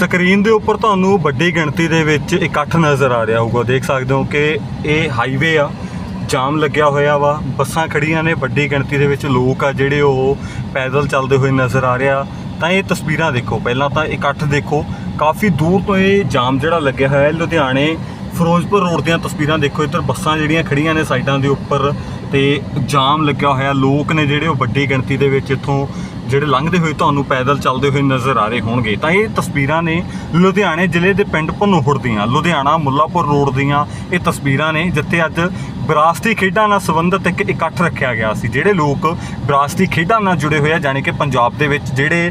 Screen ਦੇ ਉੱਪਰ ਤੁਹਾਨੂੰ ਵੱਡੀ ਗਿਣਤੀ ਦੇ ਵਿੱਚ ਇਕੱਠ ਨਜ਼ਰ ਆ ਰਿਹਾ ਹੋਊਗਾ। ਦੇਖ ਸਕਦੇ ਹੋ ਕਿ ਇਹ ਹਾਈਵੇ ਆ, ਜਾਮ ਲੱਗਿਆ ਹੋਇਆ ਵਾ। ਬੱਸਾਂ ਖੜੀਆਂ ਨੇ, ਵੱਡੀ ਗਿਣਤੀ ਦੇ ਵਿੱਚ ਲੋਕ ਆ ਜਿਹੜੇ ਉਹ ਪੈਦਲ ਚੱਲਦੇ ਹੋਏ ਨਜ਼ਰ ਆ ਰਿਹਾ। ਤਾਂ ਇਹ ਤਸਵੀਰਾਂ ਦੇਖੋ, ਪਹਿਲਾਂ ਤਾਂ ਇਕੱਠ ਦੇਖੋ। ਕਾਫੀ ਦੂਰ ਤੋਂ ਇਹ ਜਾਮ ਜਿਹੜਾ ਲੱਗਿਆ ਹੋਇਆ ਹੈ, ਲੁਧਿਆਣੇ ਫਿਰੋਜ਼ਪੁਰ ਰੋਡ ਦੀਆਂ ਤਸਵੀਰਾਂ ਦੇਖੋ। ਇੱਧਰ ਬੱਸਾਂ ਜਿਹੜੀਆਂ ਖੜੀਆਂ ਨੇ ਸਾਈਡਾਂ ਦੇ ਉੱਪਰ ਤੇ ਜਾਮ ਲੱਗਿਆ ਹੋਇਆ। ਲੋਕ ਨੇ ਜਿਹੜੇ ਉਹ ਵੱਡੀ ਗਿਣਤੀ ਦੇ ਵਿੱਚ ਇੱਥੋਂ ਜਿਹੜੇ ਲੰਘਦੇ ਹੋਏ ਤੁਹਾਨੂੰ ਪੈਦਲ ਚੱਲਦੇ ਹੋਏ ਨਜ਼ਰ ਆ ਰਹੇ ਹੋਣਗੇ, ਤਾਂ ਇਹ ਤਸਵੀਰਾਂ ਨੇ ਲੁਧਿਆਣੇ ਜ਼ਿਲ੍ਹੇ ਦੇ ਪਿੰਡ ਭਨੋਹੜ ਦੀਆਂ, ਲੁਧਿਆਣਾ ਮੁੱਲਾਪੁਰ ਰੋਡ ਦੀਆਂ ਇਹ ਤਸਵੀਰਾਂ ਨੇ, ਜਿੱਥੇ ਅੱਜ ਵਿਰਾਸਤੀ ਖੇਡਾਂ ਨਾਲ ਸੰਬੰਧਿਤ ਇੱਕ ਇਕੱਠ ਰੱਖਿਆ ਗਿਆ ਸੀ, ਜਿਹੜੇ ਲੋਕ ਵਿਰਾਸਤੀ ਖੇਡਾਂ ਨਾਲ ਜੁੜੇ ਹੋਏ ਆ, ਜਾਣੀ ਕਿ ਪੰਜਾਬ ਦੇ ਵਿੱਚ ਜਿਹੜੇ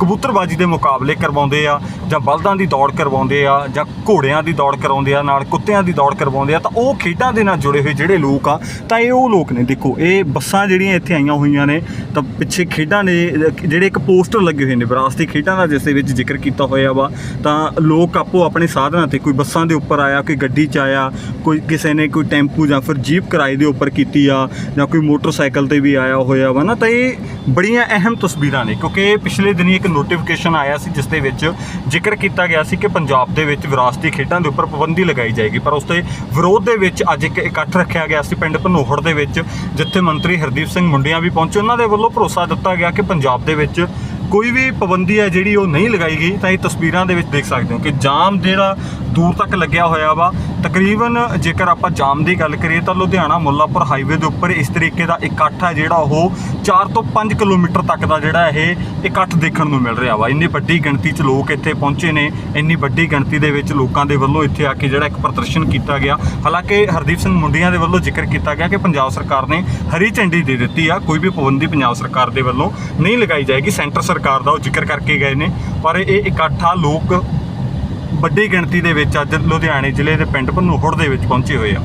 ਕਬੂਤਰਬਾਜ਼ੀ ਦੇ ਮੁਕਾਬਲੇ ਕਰਵਾਉਂਦੇ ਆ, ਜਾਂ ਬਲਦਾਂ ਦੀ ਦੌੜ ਕਰਵਾਉਂਦੇ ਆ, ਜਾਂ ਘੋੜਿਆਂ ਦੀ ਦੌੜ ਕਰਾਉਂਦੇ ਆ, ਨਾਲ ਕੁੱਤਿਆਂ ਦੀ ਦੌੜ ਕਰਵਾਉਂਦੇ ਆ, ਤਾਂ ਉਹ ਖੇਡਾਂ ਦੇ ਨਾਲ ਜੁੜੇ ਹੋਏ ਜਿਹੜੇ ਲੋਕ ਆ, ਤਾਂ ਇਹ ਉਹ ਲੋਕ ਨੇ, ਦੇਖੋ, ਇਹ ਬੱਸਾਂ ਜਿਹੜੀਆਂ ਇੱਥੇ ਆਈਆਂ ਹੋਈਆਂ ਨੇ, ਤਾਂ ਪਿੱਛੇ ਖੇਡਾਂ ਨੇ ਜਿਹੜੇ ਇੱਕ ਪੋਸਟਰ ਲੱਗੇ ਹੋਏ ਨੇ ਵਿਰਾਸਤੀ ਖੇਡਾਂ ਦਾ, ਜਿਸ ਦੇ ਵਿੱਚ ਜ਼ਿਕਰ ਕੀਤਾ ਹੋਇਆ ਵਾ, ਤਾਂ ਲੋਕ ਆਪੋ ਆਪਣੇ ਸਾਧਨਾਂ ਤੇ ਕੋਈ ਬੱਸਾਂ ਦੇ ਉੱਪਰ ਆਇਆ, ਕੋਈ ਗੱਡੀ 'ਚ ਆਇਆ, ਕੋਈ ਕਿਸੇ ਨੇ ਕੋਈ ਟੈਂਪੂ ਜਾਂ ਫਿਰ ਜੀਪ ਕਿਰਾਏ ਦੇ ਉੱਪਰ ਕੀਤੀ ਆ, ਜਾਂ ਕੋਈ ਮੋਟਰਸਾਈਕਲ ਤੇ ਵੀ ਆਇਆ ਹੋਇਆ ਵਾ ਨਾ, ਤਾਂ ਇਹ ਬੜੀਆਂ ਅਹਿਮ ਤਸਵੀਰਾਂ ਨੇ, ਕਿਉਂਕਿ ਪਿਛਲੇ ਦਿਨੀ ਇੱਕ ਨੋਟੀਫਿਕੇਸ਼ਨ ਆਇਆ ਸੀ, ਜਿਸ ਦੇ ਵਿੱਚ ਜ਼ਿਕਰ ਕੀਤਾ ਗਿਆ ਸੀ ਕਿ ਪੰਜਾਬ ਦੇ ਵਿੱਚ ਵਿਰਾਸਤੀ ਖੇਡਾਂ ਦੇ ਉੱਪਰ ਪਾਬੰਦੀ ਲਗਾਈ ਜਾਏਗੀ। ਪਰ ਉਸ ਦੇ ਵਿਰੋਧ ਦੇ ਵਿੱਚ ਅੱਜ ਇੱਕ ਇਕੱਠ ਰੱਖਿਆ ਗਿਆ ਸੀ ਪਿੰਡ ਭਨੋਹੜ ਦੇ ਵਿੱਚ, ਜਿੱਥੇ ਮੰਤਰੀ ਹਰਦੀਪ ਸਿੰਘ ਮੁੰਡਿਆਂ ਵੀ ਪਹੁੰਚੇ। ਉਹਨਾਂ ਦੇ ਵੱਲੋਂ ਭਰੋਸਾ ਦਿੱਤਾ ਗਿਆ ਕਿ ਪੰਜਾਬ ਦੇ ਵਿੱਚ ਕੋਈ ਵੀ ਪਾਬੰਦੀ ਹੈ ਜਿਹੜੀ ਉਹ ਨਹੀਂ ਲਗਾਈ ਗਈ, ਤਾਂ ਇਹ ਤਸਵੀਰਾਂ ਦੇ ਵਿੱਚ ਦੇਖ ਸਕਦੇ ਹੋ ਕਿ ਜਾਮ ਜਿਹੜਾ ਦੂਰ ਤੱਕ ਲੱਗਿਆ ਹੋਇਆ ਵਾ ਤਕਰੀਬਨ ਜੇਕਰ ਆਪਾਂ ਜਾਮ ਦੀ ਗੱਲ ਕਰੀਏ ਤਾਂ ਲੁਧਿਆਣਾ ਮੁੱਲਾਪੁਰ ਹਾਈਵੇ ਦੇ ਉੱਪਰ ਇਸ ਤਰੀਕੇ ਦਾ ਇਕੱਠ ਹੈ ਜਿਹੜਾ ਉਹ 4 ਤੋਂ 5 ਕਿਲੋਮੀਟਰ ਤੱਕ ਦਾ ਜਿਹੜਾ ਇਹ ਇਕੱਠ ਦੇਖਣ ਨੂੰ ਮਿਲ ਰਿਹਾ ਵਾ। ਇੰਨੀ ਵੱਡੀ ਗਿਣਤੀ 'ਚ ਲੋਕ ਇੱਥੇ ਪਹੁੰਚੇ ਨੇ, ਇੰਨੀ ਵੱਡੀ ਗਿਣਤੀ ਦੇ ਵਿੱਚ ਲੋਕਾਂ ਦੇ ਵੱਲੋਂ ਇੱਥੇ ਆ ਕੇ ਜਿਹੜਾ ਇੱਕ ਪ੍ਰਦਰਸ਼ਨ ਕੀਤਾ ਗਿਆ। ਹਾਲਾਂਕਿ ਹਰਦੀਪ ਸਿੰਘ ਮੁੰਡੀਆਂ ਦੇ ਵੱਲੋਂ ਜ਼ਿਕਰ ਕੀਤਾ ਗਿਆ ਕਿ ਪੰਜਾਬ ਸਰਕਾਰ ਨੇ ਹਰੀ ਝੰਡੀ ਦੇ ਦਿੱਤੀ ਆ, ਕੋਈ ਵੀ ਪਾਬੰਦੀ ਪੰਜਾਬ ਸਰਕਾਰ ਦੇ ਵੱਲੋਂ ਨਹੀਂ ਲਗਾਈ ਜਾਏਗੀ। ਸੈਂਟਰ ਸਰਕਾਰ ਦਾ ਉਹ ਜ਼ਿਕਰ ਕਰਕੇ ਗਏ ਨੇ, ਪਰ ਇਹ ਇਕੱਠਾ ਲੋਕ ਵੱਡੀ ਗਿਣਤੀ ਦੇ ਵਿੱਚ ਅੱਜ ਲੁਧਿਆਣੇ ਜ਼ਿਲ੍ਹੇ ਦੇ ਪਿੰਡ ਭਨੋਹੜ ਦੇ ਵਿੱਚ ਪਹੁੰਚੇ ਹੋਏ ਆ।